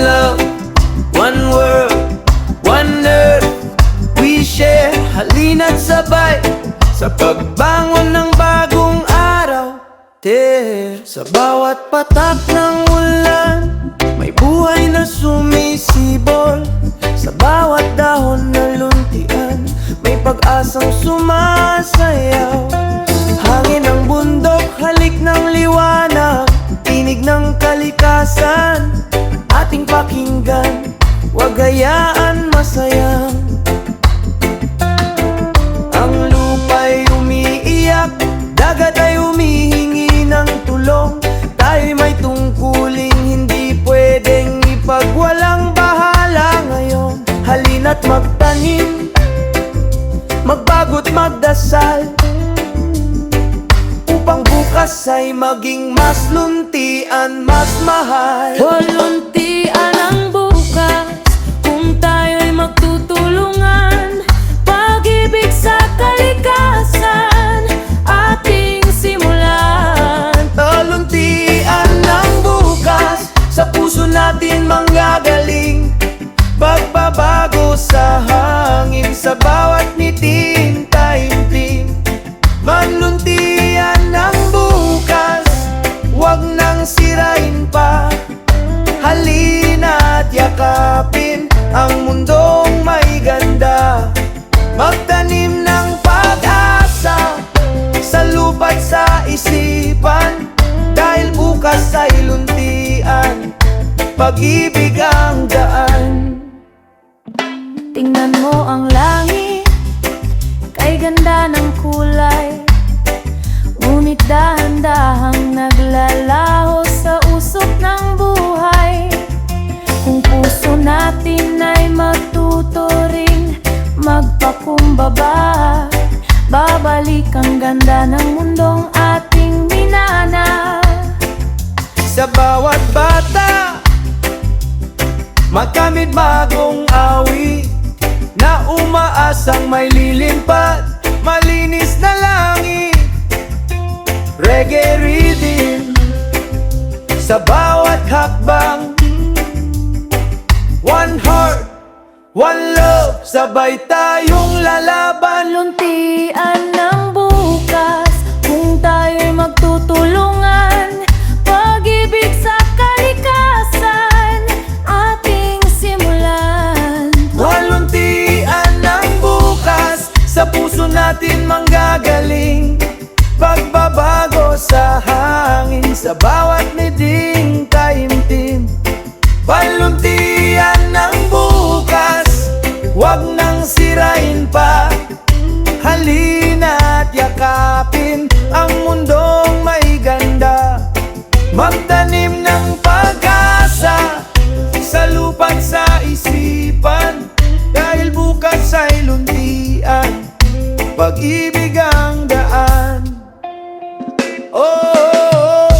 love, one world, one earth. We share halina't sabay Sa pagbangon ng bagong araw. Tear Sa bawat patak ng ulan May buhay na sumisibol. Sa bawat dahon ng luntian May pag-asang sumasayaw. Pakinggan Huwag hayaan masayang. Ang lupa'y umiiyak Dagat ay humihingi ng tulong. Tayo'y may tungkuling Hindi pwedeng ipagwalang bahala ngayon. Halina't magtanim Magbago't magdasal Bukas ay maging mas luntian, mas mahal. Volunteer ang bukas Kung tayo'y magtutulungan. Pag-ibig sa kalikasan Ating simulan. Taluntian ng bukas Sa puso natin manggagaling. Pagbabago sa hangin Sa bawat niting taimtim. Manluntian bukas ay luntian Pag-ibig ang daan. Tingnan mo ang langit Kay ganda ng kulay. Ngunit dahan-dahang naglalaho sa usok ng buhay. Kung puso natin ay matuturing Magpakumbaba Babalik ang ganda ng mundong ating Magkamit bagong awi Na umaasang may lilimpad Malinis na langit Reggae rhythm Sa bawat hakbang. One heart, one love Sabay tayong lalaban. Luntian ng bukas Kung tayo'y magtutulungan puso natin manggagaling. Pagbabago sa hangin Sa bawat niding taimtim. Waluntian ng bukas Huwag nang sirain pa. Halina't yakapin Ang mundong may ganda. Magtanim Pag-ibig ang daan. Oh, oh, oh.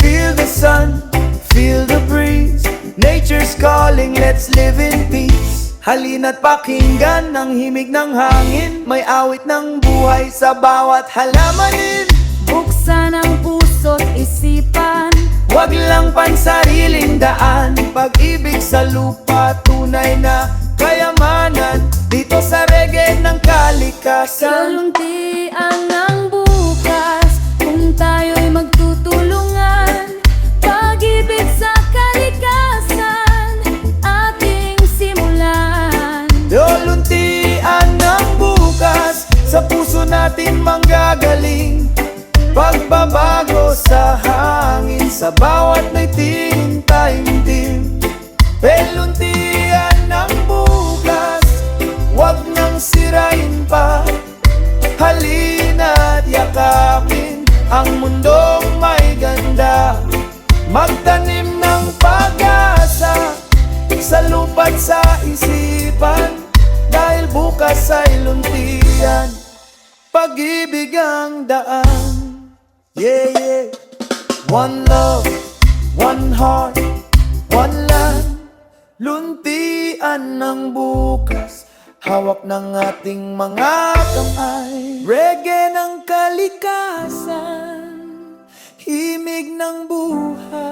Feel the sun, feel the breeze. Nature's calling, let's live in peace. Halina't pakinggan ng himig ng hangin. May awit ng buhay sa bawat halamanin. Buksan ang puso't isipan. Huwag lang pansariling daan. Pag-ibig sa lupa, tunay na kayamanan. Dito sa reggae ng kalikasan. Saluntian ng bukas. Kung tayo'y magtutulungan Pag-ibig sa kalikasan Ating simulan. Luluntian ng bukas Sa puso natin manggagaling. Pagbabago sa hangin Sa bawat naiting taimtim Peluntian Ang mundong may ganda Magtanim ng pag-asa Sa lupa't sa isipan Dahil bukas ay luntian Pag-ibig ang daan. Yeah, yeah. One love, one heart, one land. Luntian ng bukas Hawak ng ating mga kamay. Reggae ng kalikasan ng buhay.